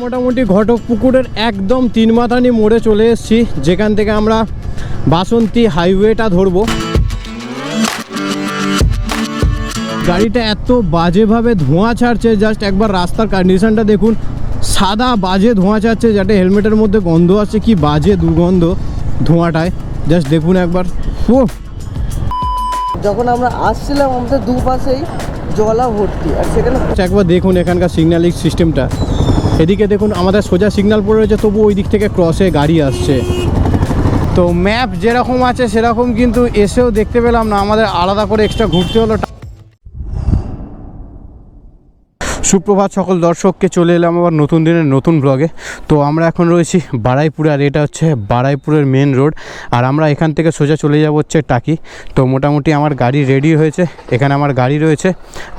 মোটামুটি ঘটক পুকুরের একদম তিন মাথানি মোড়ে চলে এসেছি। যেখান থেকে আমরা বাসন্তী হাইওয়েটা ধরবো। গাড়িটা এত বাজেভাবে ধোঁয়া ছাড়ছে জাস্ট একবার রাস্তার কন্ডিশনটা দেখুন। সাদা বাজে ধোঁয়া ছাড়ছে যাতে হেলমেটের মধ্যে গন্ধ আছে কি বাজে দুর্গন্ধ ধোঁয়াটায়। জাস্ট দেখুন একবার। ও যখন আমরা আসছিলাম আমাদের দুপাশেই জলা ভর্তি আর সেখানে একবার দেখুন এখানকার সিগন্যালিং সিস্টেমটা এদিকে দেখুন, আমাদের সোজা সিগনাল পড়ে রয়েছে, তবু ওই দিক থেকে ক্রসে গাড়ি আসছে। তো ম্যাপ যেরকম আছে সেরকম কিন্তু এসেও দেখতে পেলাম না, আমাদের আলাদা করে এক্সট্রা ঘুরতে হলো। সুপ্রভাত সকল দর্শককে চলে এলাম আবার নতুন দিনের নতুন ব্লগে তো আমরা এখন রয়েছি বারাইপুরে আর এটা হচ্ছে বারাইপুরের মেন রোড আর আমরা এখান থেকে সোজা চলে যাব হচ্ছে টাকি। তো মোটামুটি আমার গাড়ি রেডি হয়েছে, এখানে আমার গাড়ি রয়েছে,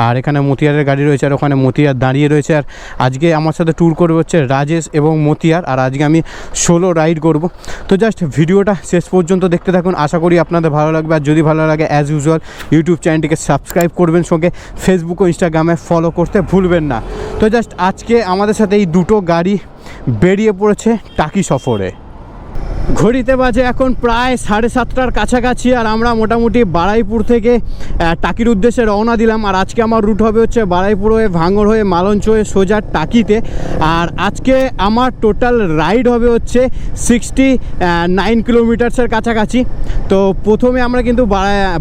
আর এখানে মতিয়ারের গাড়ি রয়েছে, আর ওখানে মতিয়ার দাঁড়িয়ে রয়েছে। আর আজকে আমার সাথে ট্যুর করবে হচ্ছে রাজেশ এবং মতিয়ার, আর আজকে আমি সোলো রাইড করব। তো জাস্ট ভিডিওটা শেষ পর্যন্ত দেখতে থাকুন। আশা করি আপনাদের ভালো লাগবে। আর যদি ভালো লাগে অ্যাজ ইউজুয়াল ইউটিউব চ্যানেলটিকে সাবস্ক্রাইব করবেন সঙ্গে। ফেসবুক ও ইনস্টাগ্রামে ফলো করতে ভুলবেন না। তো জাস্ট আজকে আমাদের সাথে এই দুটো গাড়ি বেরিয়ে পড়েছে টাকি সফরে। ঘড়িতে বাজে এখন প্রায় সাড়ে সাতটার কাছাকাছি আর আমরা মোটামুটি বারাইপুর থেকে টাকির উদ্দেশ্যে রওনা দিলাম। আর আজকে আমার রুট হবে হচ্ছে বারাইপুর হয়ে ভাঙর হয়ে মালঞ্চ হয়ে সোজা টাকিতে। আর আজকে আমার টোটাল রাইড হবে হচ্ছে সিক্সটি নাইন কিলোমিটার্সের কাছাকাছি। তো প্রথমে আমরা কিন্তু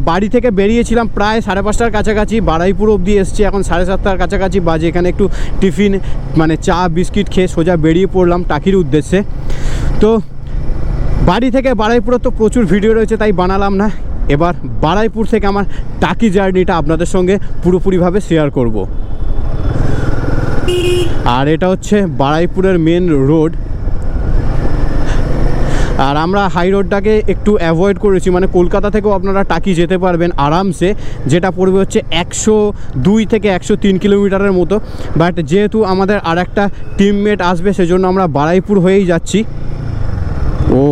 বাড়ি থেকে বেরিয়েছিলাম প্রায় সাড়ে পাঁচটার কাছাকাছি। বারাইপুর অবধি এসছি, এখন সাড়ে সাতটার কাছাকাছি বাজে। এখানে একটু টিফিন মানে চা, বিস্কিট খেয়ে সোজা বেরিয়ে পড়লাম টাকির উদ্দেশ্যে। তো বাড়ি থেকে বারাইপুরে তো প্রচুর ভিডিও রয়েছে, তাই বানালাম না। এবার বারাইপুর থেকে আমার টাকি জার্নিটা আপনাদের সঙ্গে পুরোপুরিভাবে শেয়ার করব। আর এটা হচ্ছে বারাইপুরের মেন রোড আর আমরা হাই রোডটাকে একটু অ্যাভয়েড করেছি মানে কলকাতা থেকেও আপনারা টাকি যেতে পারবেন আরামসে, যেটা পড়বে হচ্ছে একশো দুই থেকে একশো তিন কিলোমিটারের মতো। বাট যেহেতু আমাদের আর একটা টিমমেট আসবে, সেজন্য আমরা বারাইপুর হয়েই যাচ্ছি। ও।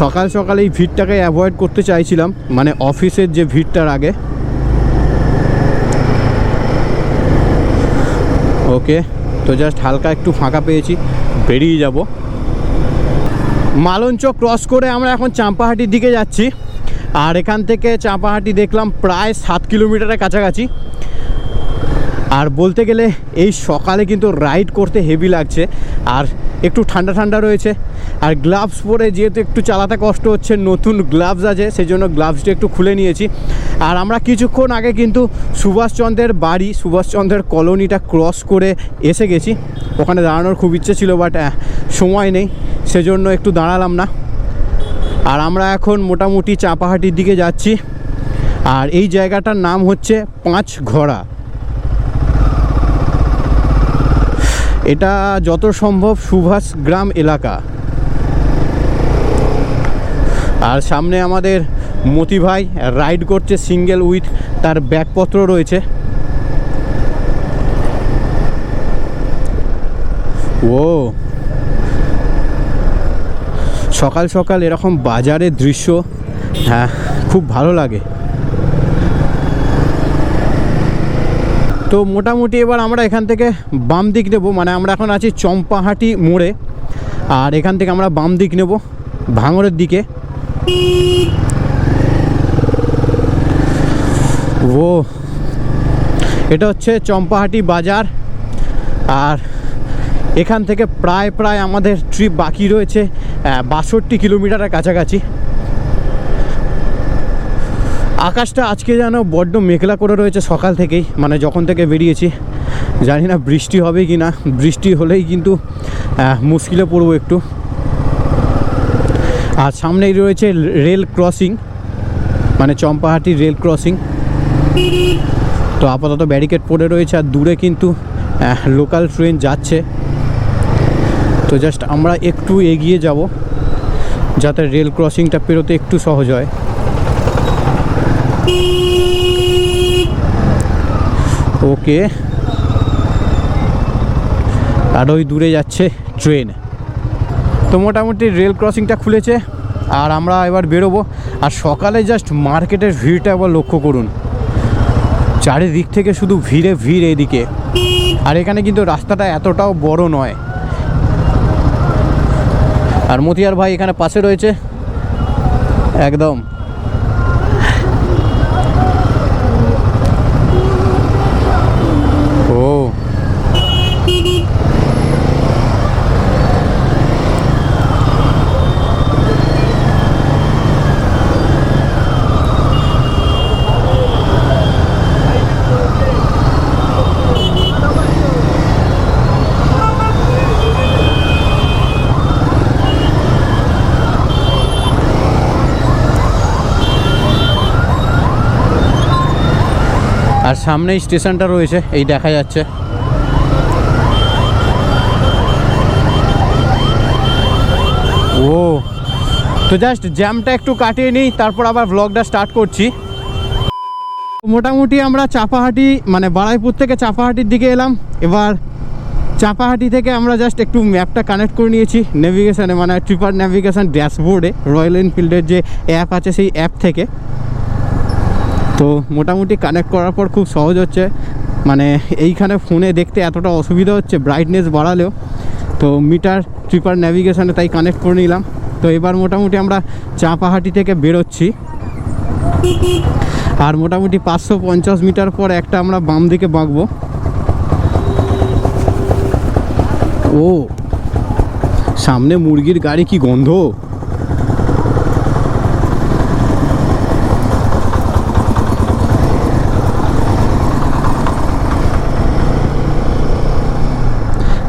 সকাল সকাল এই ভিড়টাকে অ্যাভয়েড করতে চাইছিলাম মানে অফিসের যে ভিড়টার আগে। ওকে, তো জাস্ট হালকা একটু ফাঁকা পেয়েছি, বেরিয়ে যাব। মালঞ্চ ক্রস করে আমরা এখন চাম্পাহাটির দিকে যাচ্ছি, আর এখান থেকে চাম্পাহাটি দেখলাম প্রায় সাত কিলোমিটারের কাছাকাছি। আর বলতে গেলে এই সকালে কিন্তু রাইড করতে হেভি লাগছে, আর একটু ঠান্ডা ঠান্ডা রয়েছে। আর গ্লাভস পরে যেহেতু একটু চালাতে কষ্ট হচ্ছে, নতুন গ্লাভস আছে সেই জন্য গ্লাভসটা একটু খুলে নিয়েছি। আর আমরা কিছুক্ষণ আগে কিন্তু সুভাষচন্দ্রের বাড়ি সুভাষচন্দ্রের কলোনিটা ক্রস করে এসে গেছি। ওখানে দাঁড়ানোর খুব ইচ্ছে ছিল বাট সময় নেই, সেজন্য একটু দাঁড়ালাম না। আর আমরা এখন মোটামুটি চাপাহাটির দিকে যাচ্ছি। আর এই জায়গাটার নাম হচ্ছে পাঁচ ঘোড়া এটা যত সম্ভব সুভাষ গ্রাম এলাকা। আর সামনে আমাদের মতি ভাই রাইড করছে সিঙ্গেল উইথ তার ব্যাগপত্র রয়েছে। ও সকাল সকাল এরকম বাজারের দৃশ্য হ্যাঁ খুব ভালো লাগে। তো মোটামুটি এবার আমরা এখান থেকে বাম দিক নেব মানে আমরা এখন আছি চম্পাহাটি মোড়ে। আর এখান থেকে আমরা বাম দিক নেব ভাঙরের দিকে। ও, এটা হচ্ছে চম্পাহাটি বাজার। আর এখান থেকে প্রায় প্রায় আমাদের ট্রিপ বাকি রয়েছে বাষট্টি কিলোমিটারের কাছাকাছি। আকাশটা আজকে যেন বড্ড মেঘলা করে রয়েছে সকাল থেকেই মানে যখন থেকে বেরিয়েছি, জানি না বৃষ্টি হবে কি না, বৃষ্টি হলেই কিন্তু মুশকিলে পড়ব একটু। আর সামনেই রয়েছে রেল ক্রসিং মানে চম্পাহাটি রেল ক্রসিং। তো আপাতত ব্যারিকেড পড়ে রয়েছে, আর দূরে কিন্তু লোকাল ট্রেন যাচ্ছে। তো জাস্ট আমরা একটু এগিয়ে যাব, যাতে রেল ক্রসিংটা পেরোতে একটু সহজ হয়। ওকে। আর ওই দূরে যাচ্ছে ট্রেন। তো মোটামুটি রেল ক্রসিংটা খুলেছে, আর আমরা এবার বেরোবো। আর সকালে জাস্ট মার্কেটের ভিড়টা একবার লক্ষ্য করুন। চারিদিক থেকে শুধু ভিড়ে ভিড় এদিকে। আর এখানে কিন্তু রাস্তাটা এতটাও বড় নয়। আর মতিয়ার ভাই এখানে পাশে রয়েছে। একদম ও আর সামনেই স্টেশনটা রয়েছে, এই দেখা যাচ্ছে। ও, তো জাস্ট জ্যামটা একটু কাটিয়ে নিই, তারপর আবার ব্লগটা স্টার্ট করছি। মোটামুটি আমরা চাপাহাটি মানে বারাইপুর থেকে চাপাহাটির দিকে এলাম। এবার চাপাহাটি থেকে আমরা জাস্ট একটু ম্যাপটা কানেক্ট করে নিয়েছি নেভিগেশানে মানে ট্রিপার নেভিগেশন ড্যাশবোর্ডে রয়্যাল এনফিল্ডের যে অ্যাপ আছে, সেই অ্যাপ থেকে। তো মোটামুটি কানেক্ট করার পর খুব সহজ হচ্ছে। মানে এইখানে ফোনে দেখতে এতটা অসুবিধা হচ্ছে ব্রাইটনেস বাড়ালেও। তো মিটার ট্রিপার ন্যাভিগেশনে তাই কানেক্ট করে নিলাম। তো এবার মোটামুটি আমরা চাপাহাটি থেকে বেরোচ্ছি। আর মোটামুটি পাঁচশো পঞ্চাশ মিটার পর একটা আমরা বাম দিকে বাঁকবো। ও, সামনে মুরগির গাড়ি কি গন্ধ?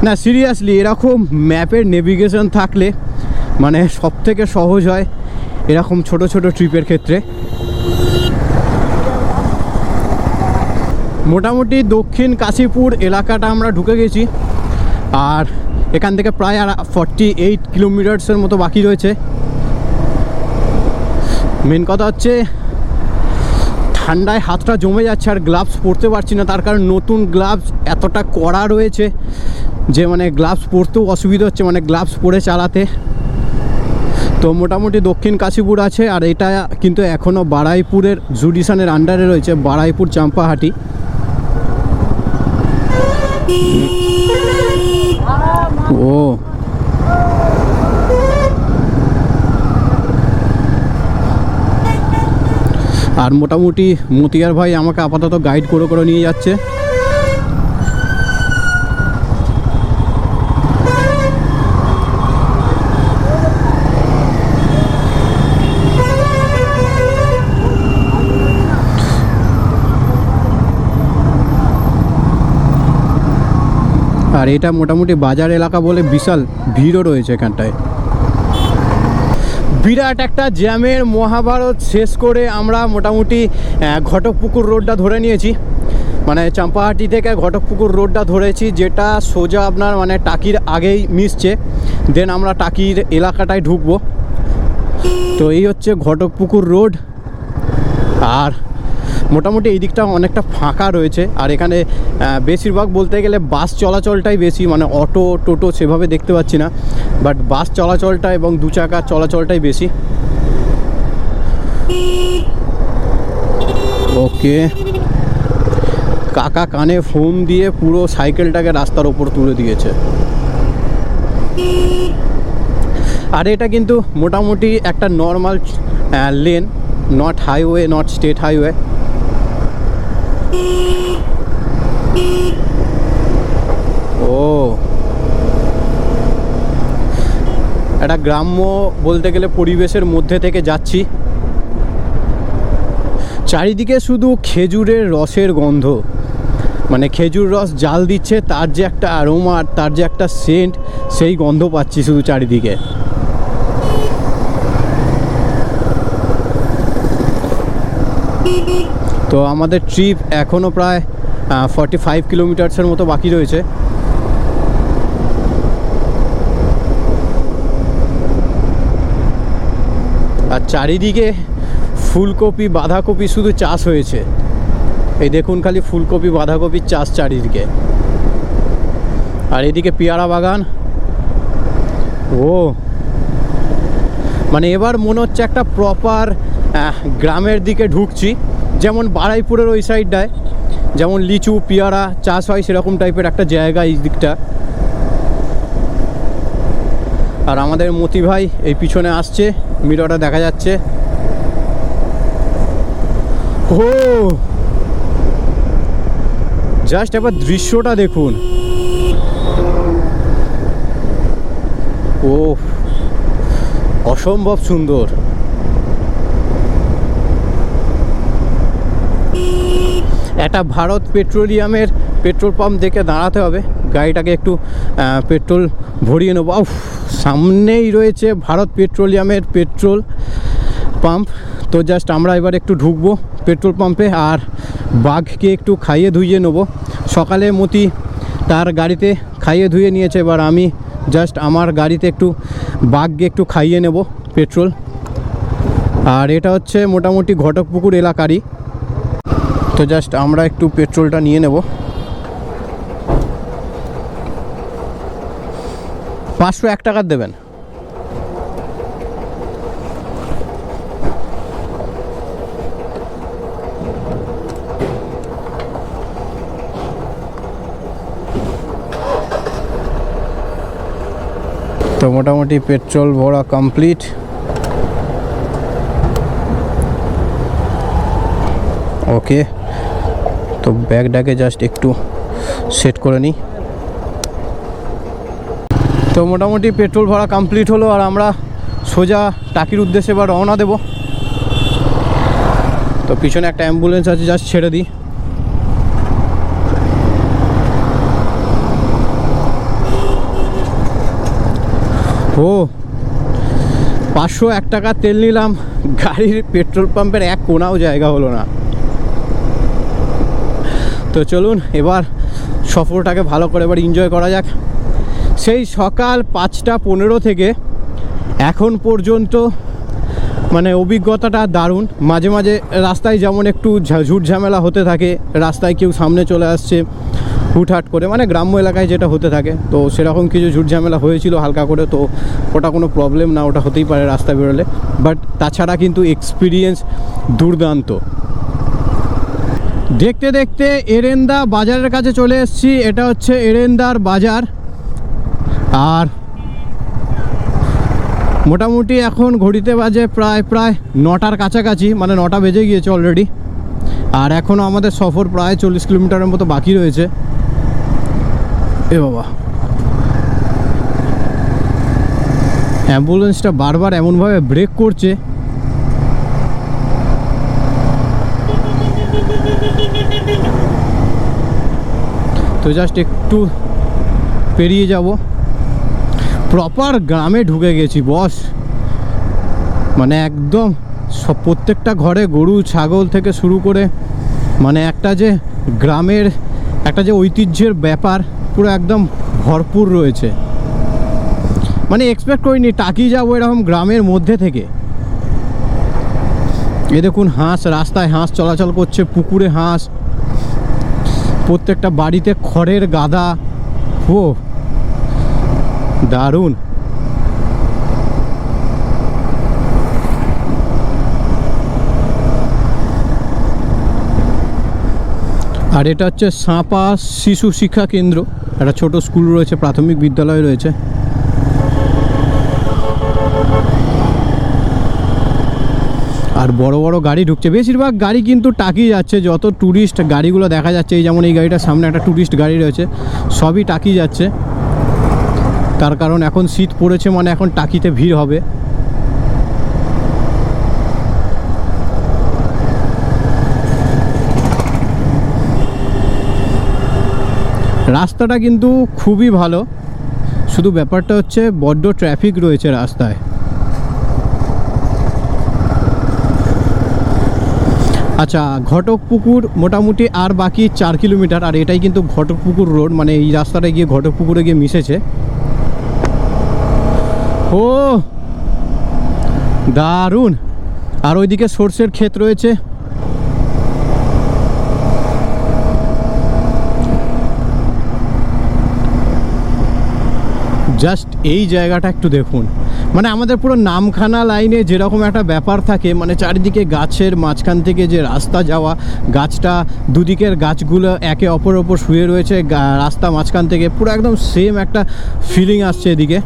না সিরিয়াসলি এরকম ম্যাপের নেভিগেশন থাকলে মানে সব থেকে সহজ হয় এরকম ছোট ছোট ট্রিপের ক্ষেত্রে। মোটামুটি দক্ষিণ কাশীপুর এলাকাটা আমরা ঢুকে গেছি, আর এখান থেকে প্রায় আর ফর্টি এইট কিলোমিটার্সের মতো বাকি রয়েছে। মেন কথা হচ্ছে ঠান্ডায় হাতটা জমে যাচ্ছে আর গ্লাভস পরতে পারছি না। তার কারণ নতুন গ্লাভস এতটা কড়া রয়েছে যে মানে গ্লাভস পরতেও অসুবিধা হচ্ছে মানে গ্লাভস পরে চালাতে। তো মোটামুটি দক্ষিণ কাশীপুর আছে আর এটা কিন্তু এখনও বারাইপুরের জুডিশানের আন্ডারে রয়েছে, বারাইপুর চাম্পাহাটি। ও আর মোটামুটি মতিয়ার ভাই আমাকে আপাতত গাইড করে করে নিয়ে যাচ্ছে। আর এটা মোটামুটি বাজার এলাকা বলে বিশাল ভিড়ও রয়েছে এখানটায়। বিরাট একটা জ্যামের মহাভারত শেষ করে আমরা মোটামুটি ঘটকপুকুর রোডটা ধরে নিয়েছি। মানে চাম্পাহাটি থেকে ঘটকপুকুর রোডটা ধরেছি, যেটা সোজা আপনার মানে টাকির আগেই মিশছে। দেন আমরা টাকির এলাকাটায় ঢুকবো। তো এই হচ্ছে ঘটকপুকুর রোড। আর মোটামুটি এই দিকটা অনেকটা ফাঁকা রয়েছে। আর এখানে বেশিরভাগ বলতে গেলে বাস চলাচলটাই বেশি মানে অটো, টোটো সেভাবে দেখতে পাচ্ছি না। বাট বাস চলাচলটা এবং দু চাকার চলাচলটাই বেশি। ওকে। কাকা কানে ফোন দিয়ে পুরো সাইকেলটাকে রাস্তার ওপর তুলে দিয়েছে। আর এটা কিন্তু মোটামুটি একটা normal lane not highway not state highway ও। একটা গ্রাম্য বলতে গেলে পরিবেশের মধ্যে থেকে যাচ্ছি। চারিদিকে শুধু খেজুরের রসের গন্ধ। মানে খেজুর রস জাল দিচ্ছে, তার যে একটা অ্যারোমা তার যে একটা সেন্ট সেই গন্ধ পাচ্ছি শুধু চারিদিকে। তো আমাদের ট্রিপ এখনও প্রায় ফর্টি ফাইভ কিলোমিটার্সের মতো বাকি রয়েছে। আর চারিদিকে ফুলকপি, বাঁধাকপি শুধু চাষ হয়েছে। এই দেখুন খালি ফুলকপি, বাঁধাকপির চাষ চারিদিকে। আর এদিকে পেয়ারা বাগান। ও। মানে এবার মনে হচ্ছে একটা প্রপার গ্রামের দিকে ঢুকছি। যেমন বারাইপুরের ওই সাইডটায় যেমন লিচু, পেয়ারা চাষ হয় সেরকম টাইপের একটা জায়গা এই দিকটা। আর আমাদের মতি ভাই এই পিছনে আসছে মিরটা দেখা যাচ্ছে। ও জাস্ট এবার দৃশ্যটা দেখুন। ও অসম্ভব সুন্দর। একটা ভারত পেট্রোলিয়ামের পেট্রোল পাম্প দেখে দাঁড়াতে হবে। গাড়িটাকে একটু পেট্রোল ভরিয়ে নেব। সামনেই রয়েছে ভারত পেট্রোলিয়ামের পেট্রোল পাম্প। তো জাস্ট আমরা এবার একটু ঢুকবো পেট্রোল পাম্পে আর বাঘকে একটু খাইয়ে ধুইয়ে নেব। সকালে মতি তার গাড়িতে খাইয়ে ধুয়ে নিয়েছে, এবার আমি জাস্ট আমার গাড়িতে একটু বাঘকে একটু খাইয়ে নেব পেট্রোল। আর এটা হচ্ছে মোটামুটি ঘটকপুকুর এলাকারই। তো জাস্ট আমরা একটু পেট্রোলটা নিয়ে নেব। পাঁচশো এক টাকার দেবেন। তো মোটামুটি পেট্রোল ভরা কমপ্লিট। ওকে। তো ব্যাগটাকে জাস্ট একটু সেট করে নিই। তো মোটামুটি পেট্রোল ভরা কমপ্লিট হলো আর আমরা সোজা টাকির উদ্দেশ্যে এবার রওনা দেব। তো পিছনে একটা অ্যাম্বুলেন্স আছে জাস্ট ছেড়ে দিই। ও, পাঁচশো এক টাকা তেল নিলাম। গাড়ির পেট্রোল পাম্পের এক কোনাও জায়গা হলো না। তো চলুন এবার সফরটাকে ভালো করে এবার এনজয় করা যাক। সেই সকাল পাঁচটা পনেরো থেকে এখন পর্যন্ত মানে অভিজ্ঞতাটা দারুণ। মাঝে মাঝে রাস্তায় যেমন একটু ঝুট ঝামেলা হতে থাকে, রাস্তায় কেউ সামনে চলে আসছে হুটহাট করে মানে গ্রাম্য এলাকায় যেটা হতে থাকে। তো সেরকম কিছু ঝুট ঝামেলা হয়েছিল হালকা করে, তো ওটা কোনো প্রবলেম না, ওটা হতেই পারে রাস্তা বেরোলে। বাট তাছাড়া কিন্তু এক্সপিরিয়েন্স দুর্দান্ত। দেখতে দেখতে এরেন্দা বাজারের কাছে চলে এসেছি। এটা হচ্ছে এরেন্দার বাজার। আর মোটামুটি এখন ঘড়িতে বাজে প্রায় প্রায় নটার কাছাকাছি মানে নটা বেজে গিয়েছে অলরেডি আর এখনও আমাদের সফর প্রায় চল্লিশ কিলোমিটারের মতো বাকি রয়েছে। এ বাবা। অ্যাম্বুলেন্সটা বারবার এমনভাবে ব্রেক করছে। তো জাস্ট একটু পেরিয়ে যাব। প্রপার গ্রামে ঢুকে গেছি বস মানে একদম সব প্রত্যেকটা ঘরে গরু, ছাগল থেকে শুরু করে মানে একটা যে গ্রামের, একটা যে ঐতিহ্যের ব্যাপার, পুরো একদম ভরপুর রয়েছে। মানে এক্সপেক্ট করিনি টাকি যাব এরকম গ্রামের মধ্যে থেকে। এ দেখুন হাঁস, রাস্তায় হাঁস চলাচল করছে, পুকুরে হাঁস। প্রত্যেকটা বাড়িতে খড়ের গাদা। ও, দারুণ। আর এটা হচ্ছে সাঁপা শিশু শিক্ষা কেন্দ্র। একটা ছোট স্কুল রয়েছে, প্রাথমিক বিদ্যালয় রয়েছে। আর বড় বড় গাড়ি ঢুকছে। বেশিরভাগ গাড়ি কিন্তু টাকিয়ে যাচ্ছে। যত ট্যুরিস্ট গাড়িগুলো দেখা যাচ্ছে, এই যেমন এই গাড়িটার সামনে একটা ট্যুরিস্ট গাড়ি রয়েছে, সবই টাকি যাচ্ছে। তার কারণ এখন শীত পড়েছে মানে এখন টাকিতে ভিড় হবে। রাস্তাটা কিন্তু খুবই ভালো। শুধু ব্যাপারটা হচ্ছে, বড্ড ট্রাফিক রয়েছে রাস্তায়। আচ্ছা ঘটক পুকুর মোটামুটি আর বাকি চার কিলোমিটার, আর এটাই কিন্তু ঘটক পুকুর রোড মানে এই রাস্তাটা গিয়ে ঘটক পুকুরে গিয়ে মিশেছে। ও, দারুণ! আর ওইদিকে সর্ষের ক্ষেত রয়েছে। জাস্ট এই জায়গাটা একটু দেখুন। মানে আমাদের পুরো নামখানা লাইনে যেরকম একটা ব্যাপার থাকে মানে চারিদিকে গাছের মাঝখান থেকে যে রাস্তা যাওয়া, গাছটা দুদিকের গাছগুলো একে অপর ওপর শুয়ে রয়েছে রাস্তা মাঝখান থেকে পুরো একদম সেম একটা ফিলিং আসছে এদিকে।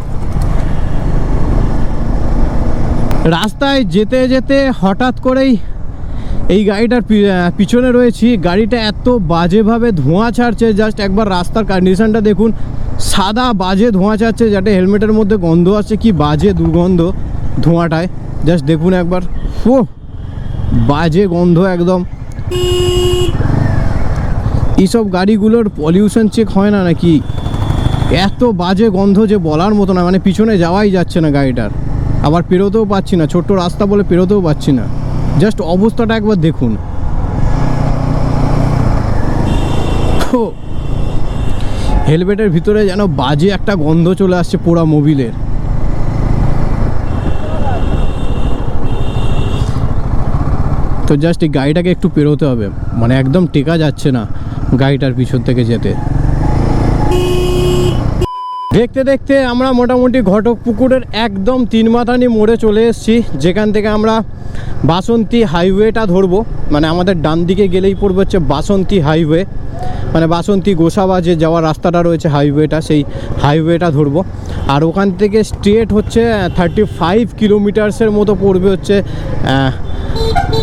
রাস্তায় যেতে যেতে হঠাৎ করেই এই গাড়িটার পিছনে রয়েছি। গাড়িটা এত বাজেভাবে ধোঁয়া ছাড়ছে, জাস্ট একবার রাস্তার কন্ডিশনটা দেখুন। সাদা বাজে ধোঁয়া চাচ্ছে, যাতে হেলমেটের মধ্যে গন্ধ আছে কি বাজে দুর্গন্ধ ধোঁয়াটায়। জাস্ট দেখুন একবার। ও বাজে গন্ধ একদম। এইসব গাড়িগুলোর পলিউশন চেক হয় না নাকি? এত বাজে গন্ধ যে বলার মতো না মানে পিছনে যাওয়াই যাচ্ছে না গাড়িটার। আবার পেরোতেও পাচ্ছি না, ছোট্ট রাস্তা বলে পেরোতেও পাচ্ছি না। জাস্ট অবস্থাটা একবার দেখুন। হেলমেটের ভিতরে যেন বাজে একটা গন্ধ চলে আসছে পোড়া মোবিলের। তো জাস্ট এই গাড়িটাকে একটু পেরোতে হবে। মানে একদম টেকা যাচ্ছে না গাড়িটার পিছন থেকে যেতে। দেখতে দেখতে আমরা মোটামুটি ঘটক পুকুরের একদম তিন মাথানি মোড়ে চলে এসেছি। যেখান থেকে আমরা বাসন্তী হাইওয়েটা ধরবো। মানে আমাদের ডান দিকে গেলেই পড়বে হচ্ছে বাসন্তী হাইওয়ে। মানে বাসন্তী গোসাবা যে যাওয়ার রাস্তাটা রয়েছে হাইওয়েটা, সেই হাইওয়েটা ধরবো। আর ওখান থেকে স্ট্রেট হচ্ছে থার্টি ফাইভ কিলোমিটার্সের মতো পড়বে হচ্ছে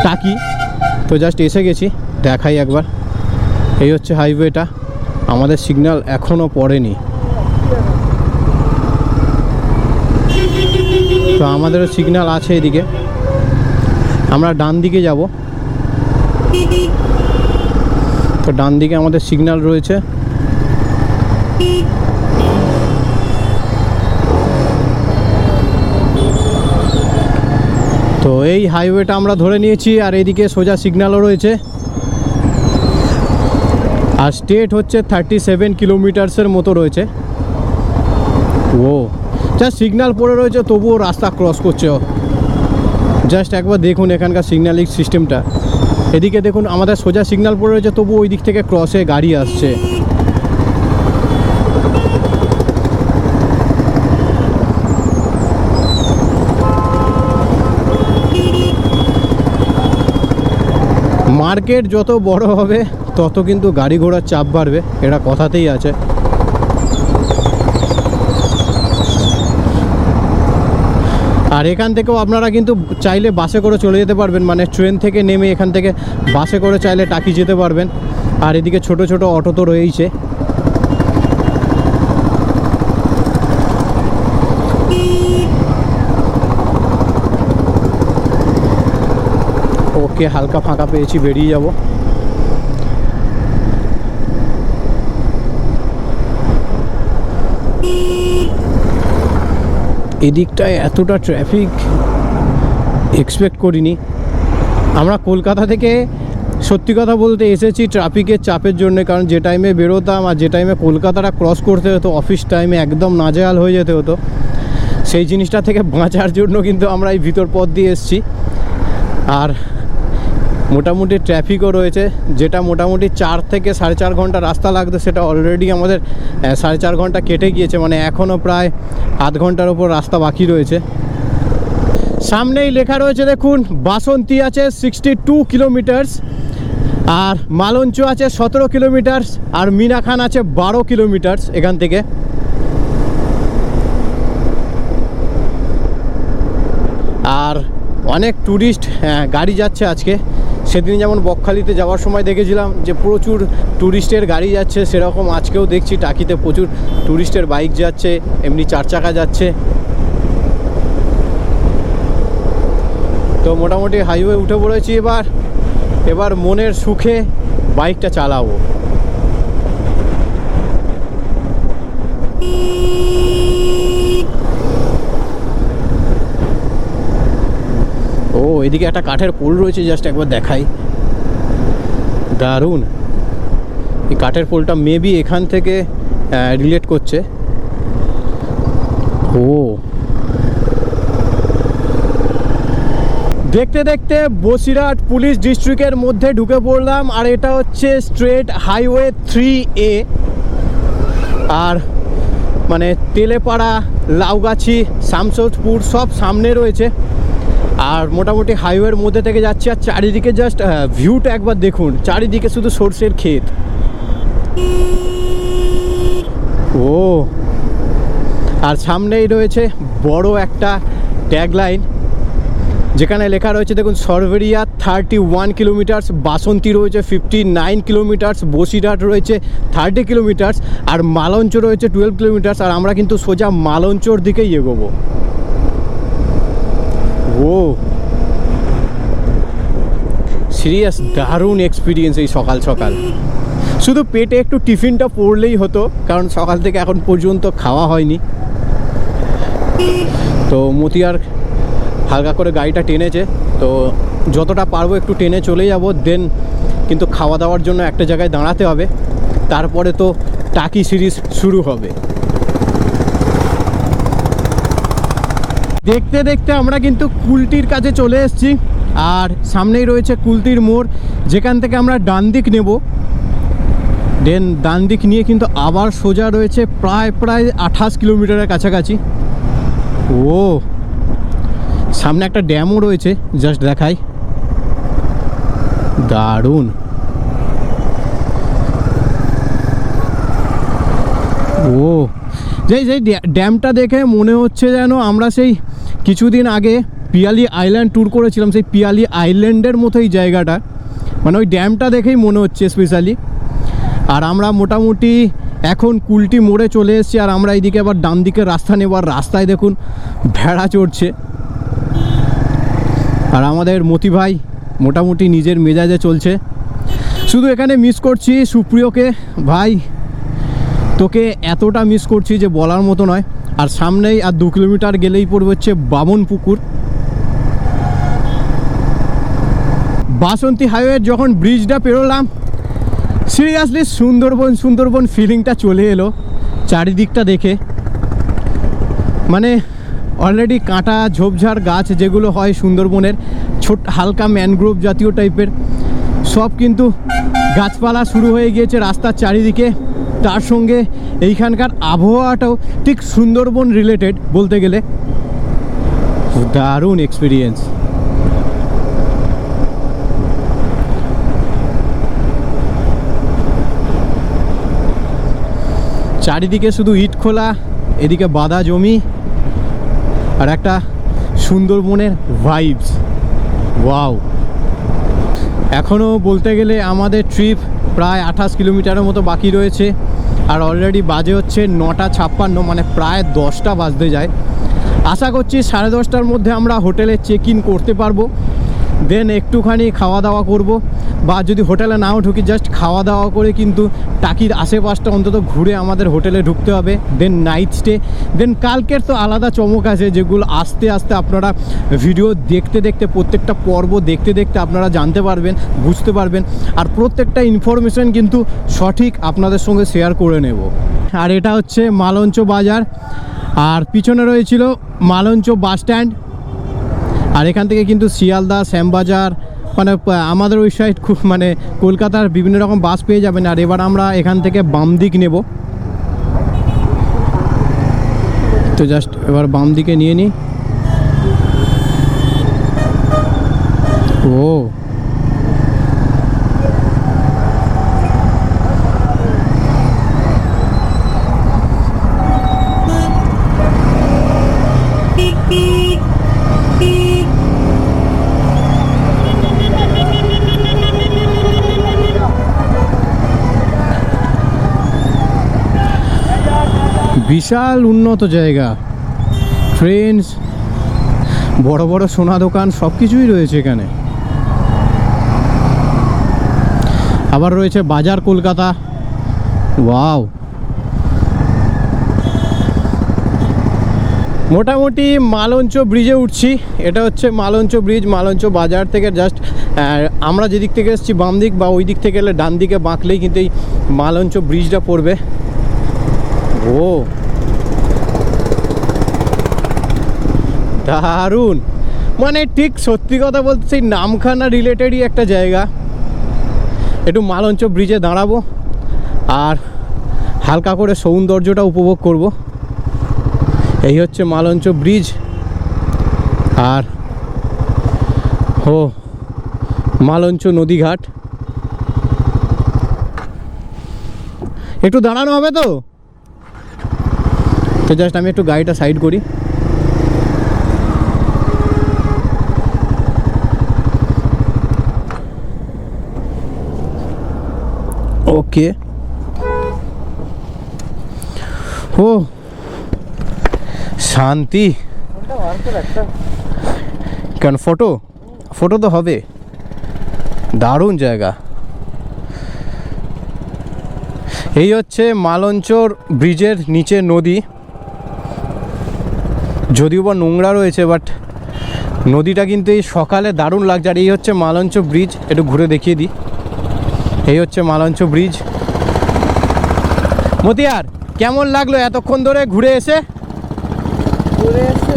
টাকি। তো জাস্ট এসে গেছি, দেখাই একবার। এই হচ্ছে হাইওয়েটা। আমাদের সিগন্যাল এখনও পড়েনি। তো আমাদেরও সিগন্যাল আছে এদিকে। আমরা ডান দিকে যাব। তো ডান দিকে আমাদের সিগন্যাল রয়েছে। তো এই হাইওয়েটা আমরা ধরে নিয়েছি, আর এদিকে সোজা সিগন্যালও রয়েছে। আর স্টেট হচ্ছে থার্টি সেভেন কিলোমিটার্সের মতো রয়েছে। ও জাস্ট সিগন্যাল পড়ে রয়েছে, তবুও রাস্তা ক্রস করছে। জাস্ট একবার দেখুন এখানকার সিগন্যালিং সিস্টেমটা এদিকে দেখুন, আমাদের সোজা সিগন্যাল পড়ে রয়েছে তবু ওই দিক থেকে ক্রসে গাড়ি আসছে। মার্কেট যত বড় হবে, তত কিন্তু গাড়ি ঘোড়ার চাপ বাড়বে। এটা কথাতেই আছে। আর এখান থেকেও আপনারা কিন্তু চাইলে বাসে করে চলে যেতে পারবেন মানে ট্রেন থেকে নেমে এখান থেকে বাসে করে চাইলে টাকি যেতে পারবেন। আর এদিকে ছোট ছোট অটো তো রয়েইছে। ওকে, হালকা ফাঁকা পেয়েছি, বেরিয়ে যাব। এদিকটায় এতটা ট্রাফিক এক্সপেক্ট করিনি। আমরা কলকাতা থেকে সত্যি কথা বলতে এসেছি ট্রাফিকের চাপের জন্য, কারণ যে টাইমে বেরোতাম আর যে টাইমে কলকাতাটা ক্রস করতে হতো অফিস টাইমে একদম নাজেহাল হয়ে যেতে হতো। সেই জিনিসটা থেকে বাঁচার জন্য কিন্তু আমরা এই ভিতর পথ দিয়ে এসেছি। আর মোটামুটি ট্রাফিকও রয়েছে। যেটা মোটামুটি চার থেকে সাড়ে চার ঘণ্টা রাস্তা লাগতো, সেটা অলরেডি আমাদের সাড়ে চার ঘণ্টা কেটে গিয়েছে। মানে এখনও প্রায় আধ ঘণ্টার ওপর রাস্তা বাকি রয়েছে। সামনেই লেখা রয়েছে, দেখুন, বাসন্তী আছে সিক্সটি টু কিলোমিটার্স আর মালঞ্চ আছে সতেরো কিলোমিটার্স আর মিনাখান আছে বারো কিলোমিটার্স এখান থেকে। আর অনেক ট্যুরিস্ট গাড়ি যাচ্ছে আজকে। সেদিন যেমন বকখালিতে যাওয়ার সময় দেখেছিলাম যে প্রচুর ট্যুরিস্টের গাড়ি যাচ্ছে, সেরকম আজকেও দেখছি টাকিতে প্রচুর ট্যুরিস্টের বাইক যাচ্ছে, এমনি চার চাকা যাচ্ছে। তো মোটামুটি হাইওয়ে উঠে পড়েছি এবার এবার মনের সুখে বাইকটা চালাবো ও এদিকে একটা কাঠের পোল রয়েছে জাস্ট একবার দেখাই। দারুণ। এই কাঠের পোলটা মেবি এখান থেকে রিলেট করছে। ও। দেখতে দেখতে বসিরহাট পুলিশ ডিস্ট্রিক্টের মধ্যে ঢুকে পড়লাম, আর এটা হচ্ছে স্ট্রেট হাইওয়ে থ্রি এ। আর মানে তেলেপাড়া, লাউগাছি, শামসদপুর সব সামনে রয়েছে। আর মোটামুটি হাইওয়ের মধ্যে থেকে যাচ্ছি, আর চারিদিকে জাস্ট ভিউটা একবার দেখুন। চারিদিকে শুধু সর্ষের ক্ষেত। ও। আর সামনেই রয়েছে বড় একটা ট্যাগলাইন যেখানে লেখা রয়েছে, দেখুন Sarberia thirty one kilometres Basanti রয়েছে ফিফটি নাইন কিলোমিটার্স বসিরহাট রয়েছে থার্টি কিলোমিটার্স আর মালঞ্চ রয়েছে টুয়েলভ কিলোমিটার্স আর আমরা কিন্তু সোজা মালঞ্চর দিকেই এগোবো। ও সিরিয়াস দারুণ এক্সপিরিয়েন্স এই সকাল সকাল। শুধু পেটে একটু টিফিনটা পড়লেই হতো, কারণ সকাল থেকে এখন পর্যন্ত খাওয়া হয়নি। তো মতিয়ার হালকা করে গাড়িটা টেনেছে, তো যতটা পারব একটু টেনে চলে যাব দেন কিন্তু খাওয়া দাওয়ার জন্য একটা জায়গায় দাঁড়াতে হবে। তারপরে তো টাকি সিরিজ শুরু হবে। দেখতে দেখতে আমরা কিন্তু কুলটির কাছে চলে এসেছি। আর সামনেই রয়েছে কুলটির মোড়, যেখান থেকে আমরা ডান দিক নেব। দেন ডান দিক নিয়ে কিন্তু আবার সোজা রয়েছে প্রায় প্রায় আঠাশ কিলোমিটারের কাছাকাছি। ও, সামনে একটা ড্যামও রয়েছে জাস্ট দেখাই। দারুণ। ও যেই ড্যা- ড্যামটা দেখে মনে হচ্ছে যেন আমরা সেই কিছুদিন আগে পিয়ালি আইল্যান্ড ট্যুর করেছিলাম, সেই পিয়ালি আইল্যান্ডের মতোই জায়গাটা। মানে ওই ড্যামটা দেখেই মনে হচ্ছে স্পেশালি আর আমরা মোটামুটি এখন কুলটি মোড়ে চলে এসেছি, আর আমরা এইদিকে আবার ডান দিকে রাস্তা নেব আর রাস্তায় দেখুন ভেড়া চড়ছে। আর আমাদের মতি ভাই মোটামুটি নিজের মেজাজে চলছে। শুধু এখানে মিস করছি সুপ্রিয়কে। ভাই তোকে এতটা মিস করছি যে বলার মতো নয়। আর সামনেই আর দু কিলোমিটার গেলেই পড়বে হচ্ছে বামন পুকুর বাসন্তী হাইওয়ে যখন ব্রিজটা পেরোলাম সিরিয়াসলি সুন্দরবন সুন্দরবন ফিলিংটা চলে এলো চারিদিকটা দেখে। মানে অলরেডি কাঁটা, ঝোপঝাড় গাছ যেগুলো হয় সুন্দরবনের, ছোট, হালকা ম্যানগ্রোভ জাতীয় টাইপের সব কিন্তু গাছপালা শুরু হয়ে গিয়েছে রাস্তার চারিদিকে। তার সঙ্গে এইখানকার আবহাওয়াটাও ঠিক সুন্দরবন রিলেটেড বলতে গেলে। দারুণ এক্সপিরিয়েন্স চারিদিকে শুধু ইট খোলা, এদিকে বাদা জমি আর একটা সুন্দরবনের ভাইবস ওয়াও এখনও বলতে গেলে আমাদের ট্রিপ প্রায় আঠাশ কিলোমিটারের মতো বাকি রয়েছে। আর অলরেডি বাজে হচ্ছে নটা ছাপ্পান্ন মানে প্রায় দশটা বাজতে যায়। আশা করছি সাড়ে দশটার মধ্যে আমরা হোটেলে চেক ইন করতে পারব। দেন একটুখানি খাওয়া দাওয়া করব। বা যদি হোটেলে নাও ঢুকি জাস্ট খাওয়া দাওয়া করে কিন্তু টাকির আশেপাশটা অন্তত ঘুরে আমাদের হোটেলে ঢুকতে হবে। দেন নাইট স্টে দেন কালকের তো আলাদা চমক আছে, যেগুলো আস্তে আস্তে আপনারা ভিডিও দেখতে দেখতে, প্রত্যেকটা পর্ব দেখতে দেখতে আপনারা জানতে পারবেন, বুঝতে পারবেন। আর প্রত্যেকটা ইনফরমেশন কিন্তু সঠিক আপনাদের সঙ্গে শেয়ার করে নেব। আর এটা হচ্ছে মালঞ্চ বাজার। আর পিছনে রয়েছিল মালঞ্চ বাস স্ট্যান্ড আর এখান থেকে কিন্তু শিয়ালদা, শ্যামবাজার মানে আমাদের ওই সাইড খুব মানে কলকাতার বিভিন্ন রকম বাস পেয়ে যাবেন। আর এবার আমরা এখান থেকে বাম দিক নেব। তো জাস্ট এবার বাম দিকে নিয়ে নিই ও। বিশাল উন্নত জায়গা। ট্রেনস বড় বড় সোনা দোকান সব কিছুই রয়েছে এখানে। আবার রয়েছে বাজার কলকাতা। ওয়াও মোটামুটি মালঞ্চ ব্রিজে উঠছি। এটা হচ্ছে মালঞ্চ ব্রিজ। মালঞ্চ বাজার থেকে জাস্ট আমরা যেদিক থেকে এসেছি বাম দিক বা ওই দিক থেকে এলে ডান দিকে বাঁকলেই কিন্তু এই মালঞ্চ ব্রিজটা পড়বে। ও। দারুণ। মানে ঠিক সত্যি কথা বলতে সেই নামখানা রিলেটেডই একটা জায়গা। একটু মালঞ্চ ব্রিজে দাঁড়াবো আর হালকা করে সৌন্দর্যটা উপভোগ করব। এই হচ্ছে মালঞ্চ ব্রিজ আর ও, মালঞ্চ নদীঘাট। একটু দাঁড়ানো হবে তো? তো জাস্ট আমি একটু গাড়িটা সাইড করি। ওকে ও শান্তি। ওটা বার কর কেন ফটো ফটো তো হবে। দারুণ জায়গা। এই হচ্ছে মালঞ্চর ব্রিজের নিচে নদী। যদিও বা নোংরা রয়েছে বাট নদীটা কিন্তু এই সকালে দারুণ লাগছে। আর এই হচ্ছে মালঞ্চ ব্রিজ একটু ঘুরে দেখিয়ে দিই। এই হচ্ছে মালঞ্চ ব্রিজ। মতিয়ার কেমন লাগল এতক্ষণ ধরে ঘুরে এসে? ঘুরে এসে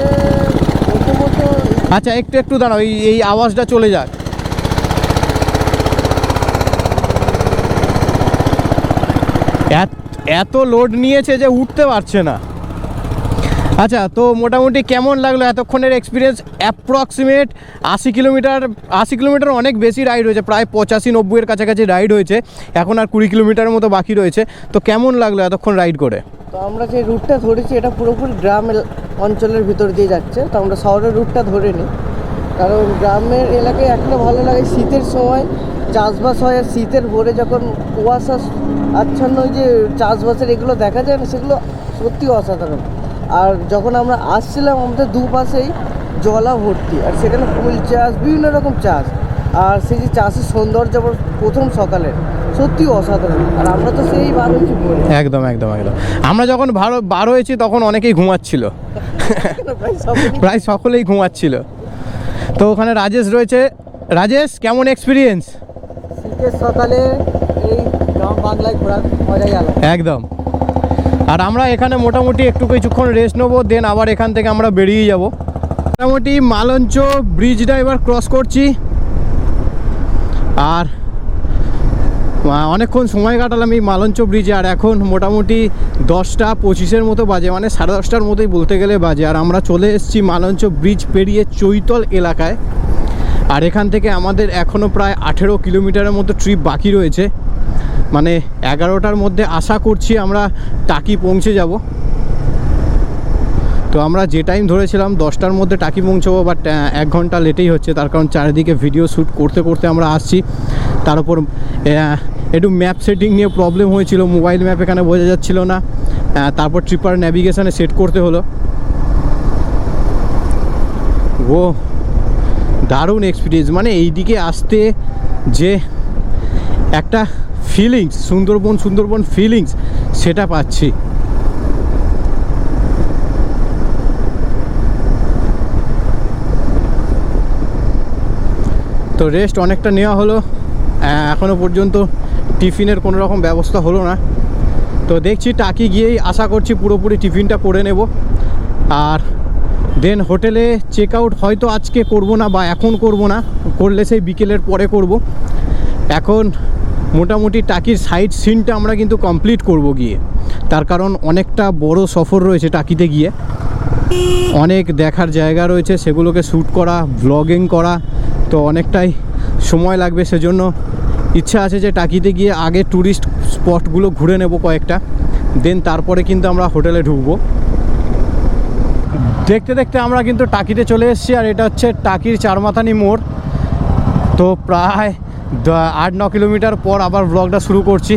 আচ্ছা একটু একটু দাঁড়াও এই এই আওয়াজটা চলে যাক। এত- এত লোড নিয়েছে যে উঠতে পারছে না। আচ্ছা তো মোটামুটি কেমন লাগল এতক্ষণের এক্সপিরিয়েন্স অ্যাপ্রক্সিমেট আশি কিলোমিটার আশি কিলোমিটার অনেক বেশি রাইড হয়েছে, প্রায় পঁচাশি নব্বইয়ের কাছাকাছি রাইড হয়েছে, এখন আর কুড়ি কিলোমিটারের মতো বাকি রয়েছে। তো কেমন লাগল এতক্ষণ রাইড করে? তো আমরা যে রুটটা ধরেছি, এটা পুরোপুরি গ্রাম অঞ্চলের ভিতর দিয়ে যাচ্ছে, তো আমরা শহরের রুটটা ধরে নিই কারণ গ্রামের এলাকায় একটা ভালো লাগে, শীতের সময় চাষবাস হয়, আর শীতের ভোরে যখন কুয়াশা, আচ্ছন্ন যে চাষবাসের এগুলো দেখা যায় না, সেগুলো সত্যি অসাধারণ। আর যখন আমরা আসছিলাম আমাদের দুপাশেই জলা ভর্তি আর সেখানে ফুল চাষ বিভিন্ন রকম চাষ। আর সেই যে চাষের সৌন্দর্য প্রথম সকালে সত্যি অসাধারণ। আর আমরা তো সেই বার বলে একদম একদম একদম। আমরা যখন ভালো বার হয়েছি তখন অনেকেই ঘুমাচ্ছিল। প্রায় সকলেই। প্রায় সকলেই ঘুমাচ্ছিল। তো ওখানে রাজেশ রয়েছে। রাজেশ কেমন এক্সপিরিয়েন্স শীতের সকালে এই গ্রাম বাংলায় ঘোরার মজাই আলাদা। একদম। আর আমরা এখানে মোটামুটি একটু কিছুক্ষণ রেস্ট নেব দেন আবার এখান থেকে আমরা বেরিয়ে যাব। মোটামুটি মালঞ্চ ব্রিজটা এবার ক্রস করছি। আর অনেকক্ষণ সময় কাটালাম এই মালঞ্চ ব্রিজে আর এখন মোটামুটি দশটা পঁচিশের মতো বাজে মানে সাড়ে দশটার মতোই বলতে গেলে বাজে। আর আমরা চলে এসেছি মালঞ্চ ব্রিজ পেরিয়ে চৈতল এলাকায়। আর এখান থেকে আমাদের এখনও প্রায় আঠেরো কিলোমিটারের মতো ট্রিপ বাকি রয়েছে। মানে এগারোটার মধ্যে আশা করছি আমরা টাকি পৌঁছে যাব। তো আমরা যে টাইম ধরেছিলাম দশটার মধ্যে টাকি পৌঁছবো বাট এক ঘণ্টা লেটেই হচ্ছে। তার কারণ চারিদিকে ভিডিও শ্যুট করতে করতে আমরা আসছি। তার উপর একটু ম্যাপ সেটিং নিয়ে প্রবলেম হয়েছিল। মোবাইল ম্যাপ এখানে বোঝা যাচ্ছিল না। তারপর ট্রিপার ন্যাভিগেশনে সেট করতে হলো। ও, দারুণ এক্সপিরিয়েন্স মানে এইদিকে আসতে যে একটা ফিলিংস সুন্দরবন সুন্দরবন ফিলিংস সেটা পাচ্ছি। তো রেস্ট অনেকটা নেওয়া হলো। আহ, এখনও পর্যন্ত টিফিনের কোনো রকম ব্যবস্থা হলো না। তো দেখছি টাকি গিয়েই আশা করছি পুরোপুরি টিফিনটা করে নেব। আর দেন হোটেলে চেক আউট হয়তো আজকে করব না বা এখন করব না করলে সেই বিকেলের পরে করব। এখন মোটামুটি টাকির সাইড সিনটা আমরা কিন্তু কমপ্লিট করব গিয়ে। তার কারণ অনেকটা বড় সফর রয়েছে টাকিতে গিয়ে। অনেক দেখার জায়গা রয়েছে, সেগুলোকে শ্যুট করা ব্লগিং করা, তো অনেকটাই সময় লাগবে সেজন্য। ইচ্ছা আছে যে টাকিতে গিয়ে আগে ট্যুরিস্ট স্পটগুলো ঘুরে নেব কয়েকটা দেন তারপরে কিন্তু আমরা হোটেলে ঢুকবো। দেখতে দেখতে আমরা কিন্তু টাকিতে চলে এসেছি, আর এটা হচ্ছে টাকির চারমাথানি মোড়। তো প্রায় আট ন কিলোমিটার পর আবার ব্লগটা শুরু করছি।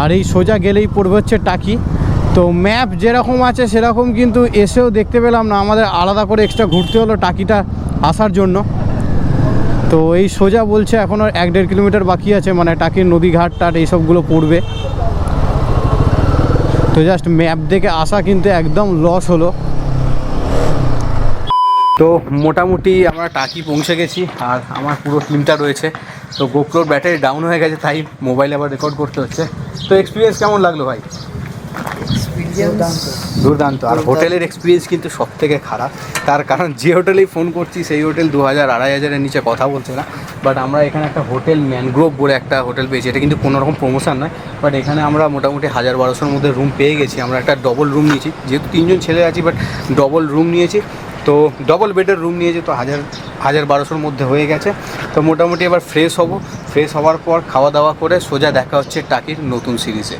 আর এই সোজা গেলেই পড়বে হচ্ছে টাকি। তো ম্যাপ যেরকম আছে সেরকম কিন্তু এসেও দেখতে পেলাম না। আমাদের আলাদা করে এক্সট্রা ঘুরতে হলো টাকিটা আসার জন্য। তো এই সোজা বলছে এখনও এক দেড় কিলোমিটার বাকি আছে। মানে টাকির নদী ঘাট টাট এইসবগুলো পড়বে। তো জাস্ট ম্যাপ দেখে আসা কিন্তু একদম লস হলো। তো মোটামুটি আমরা টাকি পৌঁছে গেছি আর আমার পুরো টিমটা রয়েছে। তো গোপ্রোর ব্যাটারি ডাউন হয়ে গেছে তাই মোবাইলে আবার রেকর্ড করতে হচ্ছে। তো এক্সপিরিয়েন্স কেমন লাগল ভাই? দুর্দান্ত। আর হোটেলের এক্সপিরিয়েন্স কিন্তু সব থেকে খারাপ। তার কারণ যে হোটেলেই ফোন করছি সেই হোটেল দু হাজার আড়াই হাজারের নিচে কথা বলছে না। বাট আমরা এখানে একটা হোটেল ম্যানগ্রোভ বলে একটা হোটেল পেয়েছি। এটা কিন্তু কোনো রকম প্রমোশন নয়। বাট এখানে আমরা মোটামুটি হাজার বারোশোর মধ্যে রুম পেয়ে গেছি। আমরা একটা ডবল রুম নিয়েছি। যেহেতু তিনজন ছেলে আছি বাট ডবল রুম নিয়েছি। তো ডবল বেডের রুম নিয়ে যেত হাজার হাজার বারোশোর মধ্যে হয়ে গেছে। তো মোটামুটি এবার ফ্রেশ হব। ফ্রেশ হওয়ার পর খাওয়া দাওয়া করে সোজা দেখা হচ্ছে টাকির নতুন সিরিজে